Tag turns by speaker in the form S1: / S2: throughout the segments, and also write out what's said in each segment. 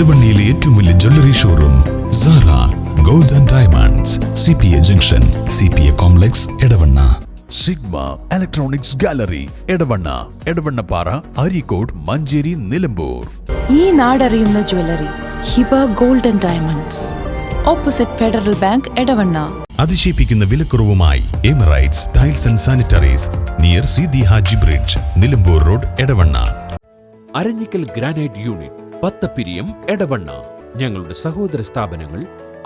S1: ഇടവണ്ണയിലെ ഏറ്റവും വലിയ jewellery showroom Sara gold and diamonds C P A junction C P A complex Edavanna
S2: sigma electronics gallery Edavanna Edavannappara Areekode Manjeri Nilambur.
S3: ഈ നാടറിയുന്ന jewellery Hiba gold and diamonds opposite federal bank Edavanna.
S1: അതിശയിപ്പിക്കുന്ന വിലക്കുറവുമായി Emirates tiles and sanitaries near C D Haji bridge Nilambur road Edavanna.
S4: Aranjikkal granite unit Pathappiriyam Edavanna. ഞങ്ങളുടെ സഹോദര സ്ഥാപനങ്ങൾ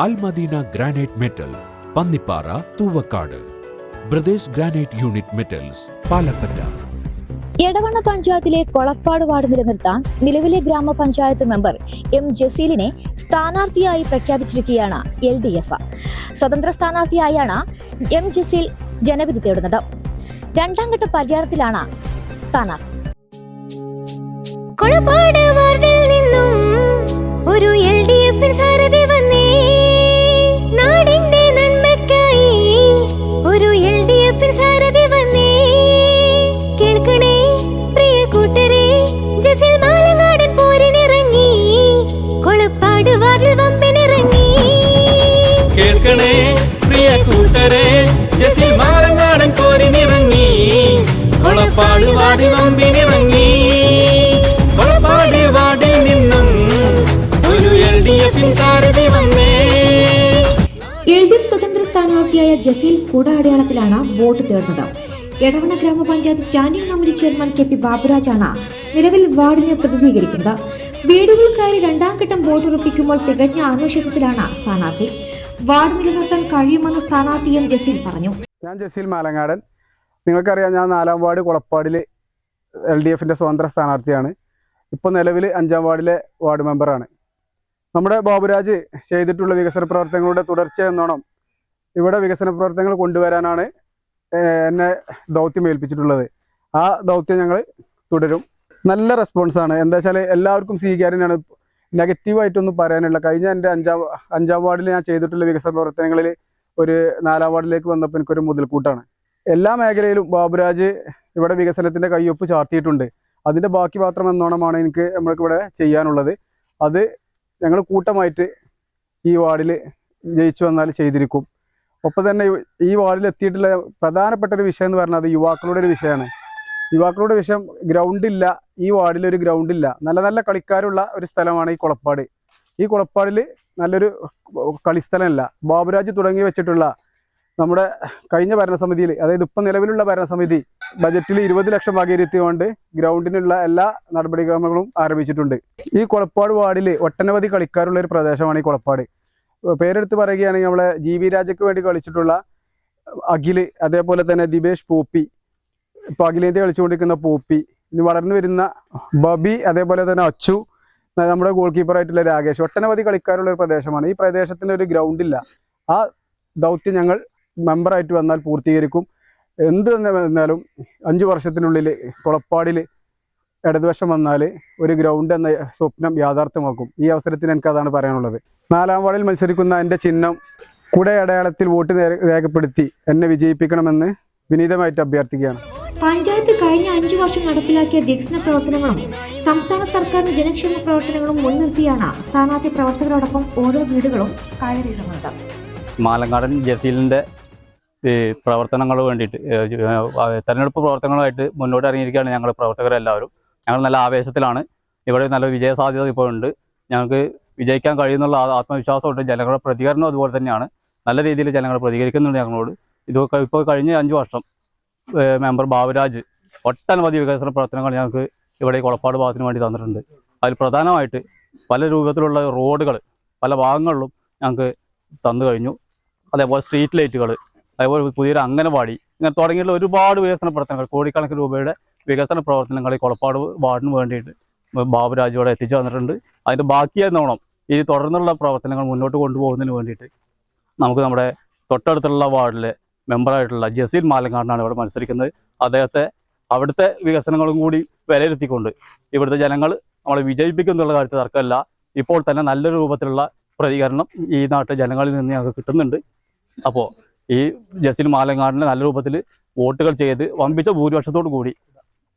S4: Almadina granite metal Pannippara Thuvakkad. Brothers granite unit metals Palappatta.
S5: Edavanna പഞ്ചായത്തിലെ Kolappad ward നിലനിർത്താൻ നിലവിലെ ഗ്രാമപഞ്ചായത്ത് member M ജസീലിനെ സ്ഥാനാർത്ഥിയായി പ്രഖ്യാപിച്ചിരിക്കുകയാണ് L D F സ്വതന്ത്ര സ്ഥാനാർത്ഥിയായാണ് എം ജസീൽ ജനവിധി തേടുന്നത്. രണ്ടാം ഘട്ട പര്യടനത്തിലാണ് സ്ഥാനാർത്ഥി.
S6: കേൾക്കണേ പ്രിയ കൂട്ടരെ ജസിൽ
S7: മാറങ്ങാടൻ കോരിനിറങ്ങി കൊളപ്പാട് വാടി വമ്പിനിറങ്ങി.
S8: ജസീൽ കൂട അടയാളത്തിലാണ് വോട്ട് തേടുന്നത്. എടവണ ഗ്രാമപഞ്ചായത്ത് standing committee chairman K P ബാബുരാജാണ് നിലവിൽ വാർഡിനെ പ്രതിനിധീകരിക്കുന്നത്. വീടുകൾ കയറി രണ്ടാം ഘട്ടം വോട്ട് ഉറപ്പിക്കുമ്പോൾ തികഞ്ഞ ആത്മവിശ്വാസത്തിലാണ് സ്ഥാനാർത്ഥി. വാർഡ് നിലനിർത്താൻ കഴിയുമെന്ന് സ്ഥാനാർത്ഥി എം ജസീൽ പറഞ്ഞു.
S9: ഞാൻ ജസീൽ മാലങ്ങാടൻ. നിങ്ങൾക്കറിയാം ഞാൻ നാലാം വാർഡ് കുളപ്പാടിൽ എൽ ഡി എഫിന്റെ സ്വതന്ത്ര സ്ഥാനാർത്ഥിയാണ്. ഇപ്പോൾ നിലവിൽ അഞ്ചാം വാർഡിലെ വാർഡ് മെമ്പറാണ്. നമ്മുടെ ബാബുരാജ് ചെയ്തിട്ടുള്ള വികസന പ്രവർത്തനങ്ങളുടെ തുടർച്ച എന്നോണം ഇവിടെ വികസന പ്രവർത്തനങ്ങൾ കൊണ്ടുവരാനാണ് എന്നെ ദൗത്യം ഏൽപ്പിച്ചിട്ടുള്ളത്. ആ ദൗത്യം ഞങ്ങൾ തുടരും. നല്ല റെസ്പോൺസാണ് എന്താ വെച്ചാൽ എല്ലാവർക്കും സ്വീകാര്യനാണ് നെഗറ്റീവായിട്ടൊന്നും പറയാനില്ല. കഴിഞ്ഞ എന്റെ അഞ്ചാം അഞ്ചാം വാർഡിൽ ഞാൻ ചെയ്തിട്ടുള്ള വികസന പ്രവർത്തനങ്ങളിൽ ഒരു നാലാം വാർഡിലേക്ക് വന്നപ്പോൾ എനിക്കൊരു മുതൽക്കൂട്ടാണ്. എല്ലാ മേഖലയിലും ബാബുരാജ് ഇവിടെ വികസനത്തിന്റെ കയ്യൊപ്പ് ചാർത്തിയിട്ടുണ്ട്. അതിന്റെ ബാക്കി മാത്രം എന്നോണമാണ് എനിക്ക് നമ്മൾക്ക് ഇവിടെ ചെയ്യാനുള്ളത്. അത് ഞങ്ങൾ കൂട്ടമായിട്ട് ഈ വാർഡിൽ ജയിച്ചു വന്നാൽ ചെയ്തിരിക്കും. ഒപ്പം തന്നെ ഈ വാർഡിൽ എത്തിയിട്ടുള്ള പ്രധാനപ്പെട്ട ഒരു വിഷയം എന്ന് പറഞ്ഞാൽ യുവാക്കളുടെ ഒരു വിഷയമാണ്. യുവാക്കളുടെ വിഷയം ഗ്രൗണ്ടില്ല ഈ വാർഡിൽ ഒരു ഗ്രൗണ്ടില്ല നല്ല നല്ല കളിക്കാരുള്ള ഒരു സ്ഥലമാണ് ഈ കുളപ്പാട്. ഈ കുളപ്പാടിൽ നല്ലൊരു കളിസ്ഥലമല്ല. ബാബുരാജ് തുടങ്ങി വെച്ചിട്ടുള്ള നമ്മുടെ കഴിഞ്ഞ ഭരണസമിതിയിൽ അതായത് ഇപ്പം നിലവിലുള്ള ഭരണസമിതി ബജറ്റിൽ ഇരുപത് ലക്ഷം വകയിരുത്തിക്കൊണ്ട് ഗ്രൗണ്ടിനുള്ള എല്ലാ നടപടിക്രമങ്ങളും ആരംഭിച്ചിട്ടുണ്ട്. ഈ കുളപ്പാട് വാർഡിൽ ഒട്ടനവധി കളിക്കാരുള്ള ഒരു പ്രദേശമാണ് ഈ കുളപ്പാട്. പേരെടുത്ത് പറയുകയാണെങ്കിൽ നമ്മളെ ജി വി രാജയ്ക്ക് വേണ്ടി കളിച്ചിട്ടുള്ള അഖിൽ അതേപോലെ തന്നെ ദിബേഷ് പൂപ്പി ഇപ്പൊ അഖിലേന്ത്യ കളിച്ചുകൊണ്ടിരിക്കുന്ന പൂപ്പി ഇനി വളർന്നു വരുന്ന ബബി അതേപോലെ തന്നെ അച്ചു നമ്മുടെ ഗോൾ കീപ്പറായിട്ടുള്ള രാകേഷ് ഒട്ടനവധി കളിക്കാരുള്ള ഒരു പ്രദേശമാണ്. ഈ പ്രദേശത്തിന് ഒരു ഗ്രൗണ്ട് ഇല്ല. ആ ദൗത്യം ഞങ്ങൾ മെമ്പറായിട്ട് വന്നാൽ പൂർത്തീകരിക്കും. എന്ത് തന്നെ വന്നാലും അഞ്ചു വർഷത്തിനുള്ളിൽ കുളപ്പാടിൽ ഇടതുവശം വന്നാൽ ഒരു ഗ്രൗണ്ട് എന്ന സ്വപ്നം യാഥാർത്ഥ്യമാക്കും. ഈ അവസരത്തിൽ എനിക്ക് അതാണ് പറയാനുള്ളത്. നാലാം വാർഡിൽ മത്സരിക്കുന്ന എന്റെ ചിഹ്നം കൂടെ അടയാളത്തിൽ വോട്ട് രേഖപ്പെടുത്തി എന്നെ വിജയിപ്പിക്കണമെന്ന് വിനീതമായിട്ട് അഭ്യർത്ഥിക്കുകയാണ്.
S8: പഞ്ചായത്ത് കഴിഞ്ഞ അഞ്ചു വർഷം നടപ്പിലാക്കിയ വികസന പ്രവർത്തനങ്ങളും സംസ്ഥാന സർക്കാരിന്റെ ജനക്ഷേമ പ്രവർത്തനങ്ങളും മുൻനിർത്തിയാണ് സ്ഥാനാർത്ഥി പ്രവർത്തകരോടൊപ്പം ഓരോ വീടുകളും കയറിയിടുന്നത്.
S7: മാലങ്ങാടൻ ജസീലിന്റെ പ്രവർത്തനങ്ങൾ വേണ്ടിയിട്ട് തെരഞ്ഞെടുപ്പ് പ്രവർത്തനങ്ങളുമായിട്ട് മുന്നോട്ട് ഇറങ്ങിയിരിക്കുകയാണ് ഞങ്ങൾ പ്രവർത്തകരെല്ലാവരും. ഞങ്ങൾ നല്ല ആവേശത്തിലാണ്. ഇവിടെ നല്ല വിജയ സാധ്യത ഇപ്പോൾ ഉണ്ട് ഞങ്ങൾക്ക് വിജയിക്കാൻ കഴിയുന്നുള്ള ആത്മവിശ്വാസമുണ്ട്. ജനങ്ങളുടെ പ്രതികരണം അതുപോലെ തന്നെയാണ്. നല്ല രീതിയിൽ ജനങ്ങൾ പ്രതികരിക്കുന്നുണ്ട് ഞങ്ങളോട്. ഇതൊക്കെ ഇപ്പോൾ കഴിഞ്ഞ അഞ്ച് വർഷം മെമ്പർ ബാബുരാജ് ഒട്ടനവധി വികസന പ്രവർത്തനങ്ങൾ ഞങ്ങൾക്ക് ഇവിടെ കുളപ്പാട് ഭാഗത്തിന് വേണ്ടി തന്നിട്ടുണ്ട്. അതിൽ പ്രധാനമായിട്ട് പല രൂപത്തിലുള്ള റോഡുകൾ പല ഭാഗങ്ങളിലും ഞങ്ങൾക്ക് തന്നു കഴിഞ്ഞു. അതേപോലെ സ്ട്രീറ്റ് ലൈറ്റുകൾ അതേപോലെ പുതിയൊരു അംഗനവാടി ഇങ്ങനെ തുടങ്ങിയിട്ടുള്ള ഒരുപാട് വികസന പ്രവർത്തനങ്ങൾ കോടിക്കണക്കിന് രൂപയുടെ വികസന പ്രവർത്തനങ്ങൾ ഈ കൊളപ്പാട് വാർഡിന് വേണ്ടിയിട്ട് ബാബുരാജ് ഇവിടെ എത്തിച്ചു തന്നിട്ടുണ്ട്. അതിന്റെ ബാക്കിയെന്നോണം ഈ തുടർന്നുള്ള പ്രവർത്തനങ്ങൾ മുന്നോട്ട് കൊണ്ടുപോകുന്നതിന് വേണ്ടിയിട്ട് നമുക്ക് നമ്മുടെ തൊട്ടടുത്തുള്ള വാർഡിലെ മെമ്പറായിട്ടുള്ള ജസീൽ മാലങ്കാടിനാണ് ഇവിടെ മത്സരിക്കുന്നത്. അദ്ദേഹത്തെ അവിടുത്തെ വികസനങ്ങളും കൂടി വിലയിരുത്തിക്കൊണ്ട് ഇവിടുത്തെ ജനങ്ങൾ നമ്മളെ വിജയിപ്പിക്കുന്നുള്ള കാര്യത്തിൽ തർക്കമല്ല. ഇപ്പോൾ തന്നെ നല്ല രൂപത്തിലുള്ള പ്രതികരണം ഈ നാട്ടിലെ ജനങ്ങളിൽ നിന്ന് ഞങ്ങൾക്ക് കിട്ടുന്നുണ്ട്. അപ്പോൾ ഈ ജസീൽ മാലങ്ങാടിനെ നല്ല രൂപത്തിൽ വോട്ടുകൾ ചെയ്ത് വമ്പിച്ച ഭൂരിപക്ഷത്തോടു കൂടി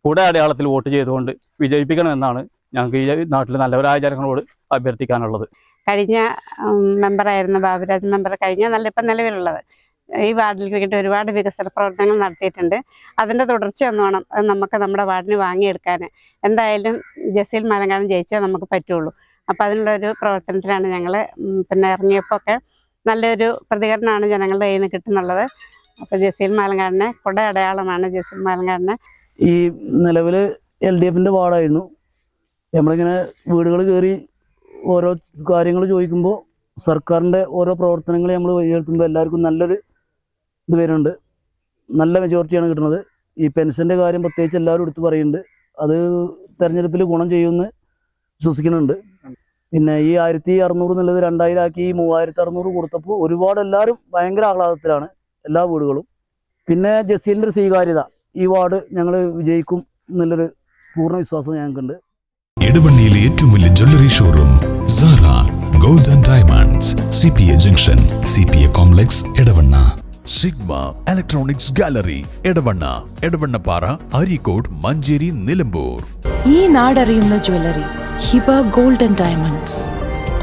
S7: കൂടെ അടയാളത്തിൽ വോട്ട് ചെയ്തുകൊണ്ട് വിജയിപ്പിക്കണമെന്നാണ് ഞങ്ങൾക്ക് ഈ നാട്ടിൽ നല്ലവരായ ജനങ്ങളോട് അഭ്യർത്ഥിക്കാനുള്ളത്.
S10: കഴിഞ്ഞ മെമ്പറായിരുന്ന ബാബുരാജ് മെമ്പർ കഴിഞ്ഞ നല്ല ഇപ്പം നിലവിലുള്ളത്. ഈ വാർഡിൽ വേണ്ടി ഒരുപാട് വികസന പ്രവർത്തനങ്ങൾ നടത്തിയിട്ടുണ്ട്. അതിന്റെ തുടർച്ച എന്നോണം അത് നമുക്ക് നമ്മുടെ വാർഡിന് വാങ്ങിയെടുക്കാൻ. എന്തായാലും ജസീൽ മലങ്കാനം ജയിച്ചാൽ നമുക്ക് പറ്റുള്ളൂ. അപ്പോൾ അതിനുള്ളൊരു പ്രവർത്തനത്തിലാണ് ഞങ്ങൾ പിന്നെ ഇറങ്ങിയപ്പോൾ ഒക്കെ നല്ലൊരു പ്രതികരണമാണ് ജനങ്ങളുടെ കയ്യിൽ നിന്ന് കിട്ടുന്നുള്ളത്. അപ്പോൾ ജസീൽ മാലങ്കാടിനെ കുട അടയാളമാണ് ജസീൽ മാലങ്കാടിനെ
S11: ഈ നിലവിൽ എൽ ഡി എഫിന്റെ വാർഡായിരുന്നു. നമ്മളിങ്ങനെ വീടുകൾ കയറി ഓരോ കാര്യങ്ങൾ ചോദിക്കുമ്പോൾ സർക്കാരിന്റെ ഓരോ പ്രവർത്തനങ്ങൾ നമ്മൾ വിലയിരുത്തുമ്പോൾ എല്ലാവർക്കും നല്ലൊരു ഇത് വരുന്നുണ്ട്. നല്ല മെജോറിറ്റിയാണ് കിട്ടുന്നത്. ഈ പെൻഷന്റെ കാര്യം പ്രത്യേകിച്ച് എല്ലാവരും എടുത്ത് പറയുന്നുണ്ട് അത് തെരഞ്ഞെടുപ്പിൽ ഗുണം ചെയ്യുമെന്ന് വിശ്വസിക്കുന്നുണ്ട്. പിന്നെ ഈ ആയിരത്തി അറുന്നൂറ് എന്നുള്ളത് രണ്ടായിരം ആക്കി ഈ മൂവായിരത്തി അറുന്നൂറ് കൊടുത്തപ്പോൾ ഒരുപാട് എല്ലാവരും ഭയങ്കര ആഹ്ലാദത്തിലാണ് എല്ലാ വീടുകളും. പിന്നെ ജസീലിന്റെ സ്വീകാര്യത. ഈ വാർഡ് ഞങ്ങൾ വിജയിക്കും എന്നുള്ളൊരു പൂർണ വിശ്വാസം ഞങ്ങൾക്കുണ്ട്.
S1: ഇടവണ്ണിയിലെ ഏറ്റവും വലിയ jewellery showroom Sara gold and diamonds C P A junction C P A complex Edavanna
S2: sigma electronics gallery Edavanna Edavannappara Areekode Manjeri Nilambur.
S3: ഈ നാടറിയുന്ന jewellery Hiba gold and diamonds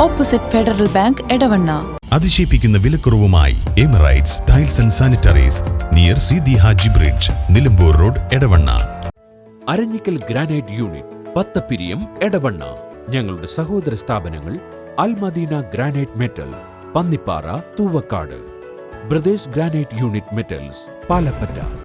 S3: opposite federal bank Edavanna
S1: അതിശയിപ്പിക്കുന്ന വിലക്കുറവുമായി Emirates tiles and sanitaries near C D Haji bridge Nilambur road Edavanna.
S4: Aranjikkal granite unit Pathappiriyam Edavanna. ഞങ്ങളുടെ സഹോദര സ്ഥാപനങ്ങൾ Almadina granite metal Pannippara Thuvakkad. Brothers granite unit metals Palappatta.